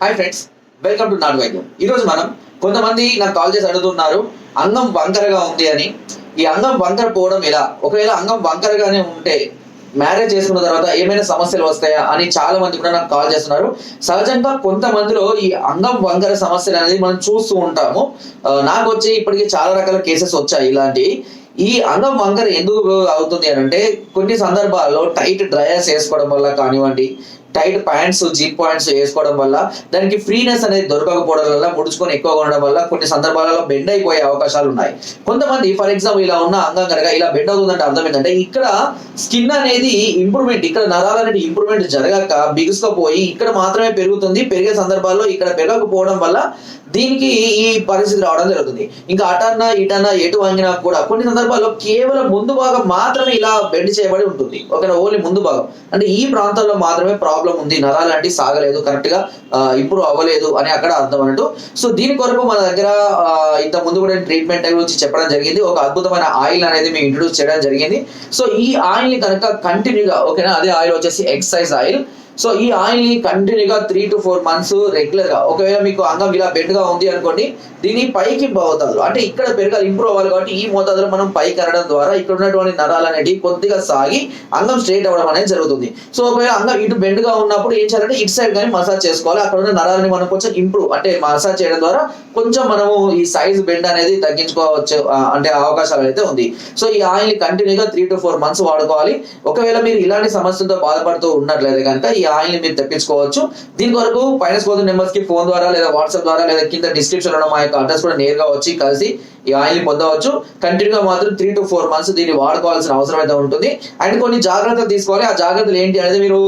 Hi friends welcome to నాట్ వైద్యం ఈరోజు మనం కొంతమంది నాకు కాల్ చేసి అడుగుతున్నారు అంగం వంకరగా ఉంది అని. ఈ అంగం వంకర పోవడం ఎలా? ఒకవేళ అంగం వంకరగానే ఉంటే మ్యారేజ్ చేసుకున్న తర్వాత ఏమైనా సమస్యలు వస్తాయా అని చాలా మంది కూడా నాకు కాల్ చేస్తున్నారు. సహజంగా కొంతమందిలో ఈ అంగం వంకర సమస్యలు అనేది మనం చూస్తూ ఉంటాము. నాకు వచ్చి ఇప్పటికీ చాలా రకాల కేసెస్ వచ్చాయి ఇలాంటివి ఈ అంగం వంకర ఎందుకు అవుతుంది అని అంటే కొన్ని సందర్భాల్లో టైట్ డ్రయర్స్ వేసుకోవడం వల్ల కానివ్వండి టైట్ ప్యాంట్స్ జీప్ పాయింట్స్ వేసుకోవడం వల్ల దానికి ఫ్రీనెస్ అనేది దొరకకపోవడం వల్ల ముడుచుకొని ఎక్కువగా ఉండడం వల్ల కొన్ని సందర్భాలలో బెండ్ అయిపోయే అవకాశాలు ఉన్నాయి. కొంతమంది ఫర్ ఎగ్జాంపుల్ ఇలా ఉన్న అంగం కనుక ఇలా బెండ్ అవుతుందంటే అర్థం ఏంటంటే ఇక్కడ స్కిన్ అనేది ఇంప్రూవ్మెంట్ ఇక్కడ నరాలు అనేది ఇంప్రూవ్మెంట్ జరగక బిగుసుకపోయి ఇక్కడ మాత్రమే పెరుగుతుంది. పెరిగే సందర్భాల్లో ఇక్కడ పెరగకపోవడం వల్ల దీనికి ఈ పరిస్థితి రావడం జరుగుతుంది. ఇంకా అటన్నా ఇటన్నా ఎటు వంగినా కూడా కొన్ని సందర్భాల్లో కేవలం ముందు భాగం మాత్రమే ఇలా బెండ్ చేయబడి ఉంటుంది. ఓకేనా ఓన్లీ ముందు భాగం. అంటే ఈ ప్రాంతంలో మాత్రమే ప్రాబ్లం ఉంది. నరాలు అంటే సాగలేదు. కరెక్ట్గా ఇంప్రూవ్ అవ్వలేదు అని అక్కడ అర్థం అన్నట్టు. సో దీని కొరకు మన దగ్గర ఇంత ముందు కూడా ట్రీట్మెంట్ గురించి చెప్పడం జరిగింది. ఒక అద్భుతమైన ఆయిల్ అనేది మేము ఇంట్రొడ్యూస్ చేయడం జరిగింది. సో ఈ ఆయిల్ని కనుక కంటిన్యూగా ఓకేనా అదే ఆయిల్ వచ్చేసి ఎక్సైజ్ ఆయిల్ సో ఈ ఆయిల్ని కంటిన్యూగా త్రీ టు ఫోర్ మంత్స్ రెగ్యులర్గా ఒకవేళ మీకు అంగం ఇలా బెండ్గా ఉంది అనుకోండి దీన్ని పైకి మోతాదులో అంటే ఇక్కడ పెరగాలి ఇంప్రూవ్ అవ్వాలి కాబట్టి ఈ మోతాదులో మనం పైకి అనడం ద్వారా ఇక్కడ ఉన్నటువంటి నరాలు అనేవి కొద్దిగా సాగి అంగం స్ట్రేట్ అవ్వడం అనేది జరుగుతుంది. సో ఒకవేళ అంగం ఇటు బెండ్గా ఉన్నప్పుడు ఏం చేయాలంటే ఇటు సైడ్ కానీ మసాజ్ చేసుకోవాలి. అక్కడ ఉన్న నరాలని మనం కొంచెం ఇంప్రూవ్ అంటే మసాజ్ చేయడం ద్వారా కొంచెం మనము ఈ సైజ్ బెండ్ అనేది తగ్గించుకోవచ్చు అంటే అవకాశాలు అయితే ఉంది. సో ఈ ఆయిల్ని కంటిన్యూగా త్రీ టు ఫోర్ మంత్స్ వాడుకోవాలి. ఒకవేళ మీరు ఇలాంటి సమస్యలతో బాధపడుతూ ఉన్నట్లయితే కనుక ఈ ఆయిల్ని మీరు తెప్పించుకోవచ్చు. దీని కొరకు పైన స్కోర్ నెంబర్స్కి ఫోన్ ద్వారా లేదా వాట్సాప్ ద్వారా లేదా కింద డిస్క్రిప్షన్లో మా యొక్క అడ్రస్ కూడా నేరుగా వచ్చి కలిసి ఈ ఆయిల్ని పొందవచ్చు. కంటిన్యూగా మాత్రం త్రీ టు ఫోర్ మంత్స్ దీన్ని వాడుకోవాల్సిన అవసరం అయితే ఉంటుంది. అండ్ కొన్ని జాగ్రత్తలు తీసుకోవాలి. ఆ జాగ్రత్తలు ఏంటి అనేది మీరు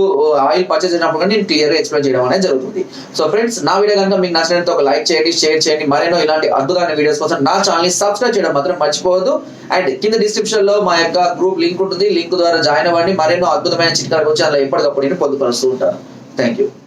ఆయిల్ పర్చేస్ చేసినప్పుడు నేను క్లియర్గా ఎక్స్ప్లెయిన్ చేయడం అనేది జరుగుతుంది. సో ఫ్రెండ్స్ నా వీడియో కనుక మీకు నచ్చినట్లయితే ఒక లైక్ చేయండి షేర్ చేయండి. మరెన్నో ఇలాంటి అద్భుతమైన వీడియోస్ కోసం నా ఛానల్ని సబ్స్క్రైబ్ చేయడం మాత్రం మర్చిపోవద్దు. అండ్ కింద డిస్క్రిప్షన్లో మా యొక్క గ్రూప్ లింక్ ఉంటుంది. లింక్ ద్వారా జాయిన్ అవ్వండి. మరెన్నో అద్భుతమైన చిత్రాల గురించి అలా ఎప్పటికప్పుడు నేను పొందుపరుస్తూ consulta. Thank you.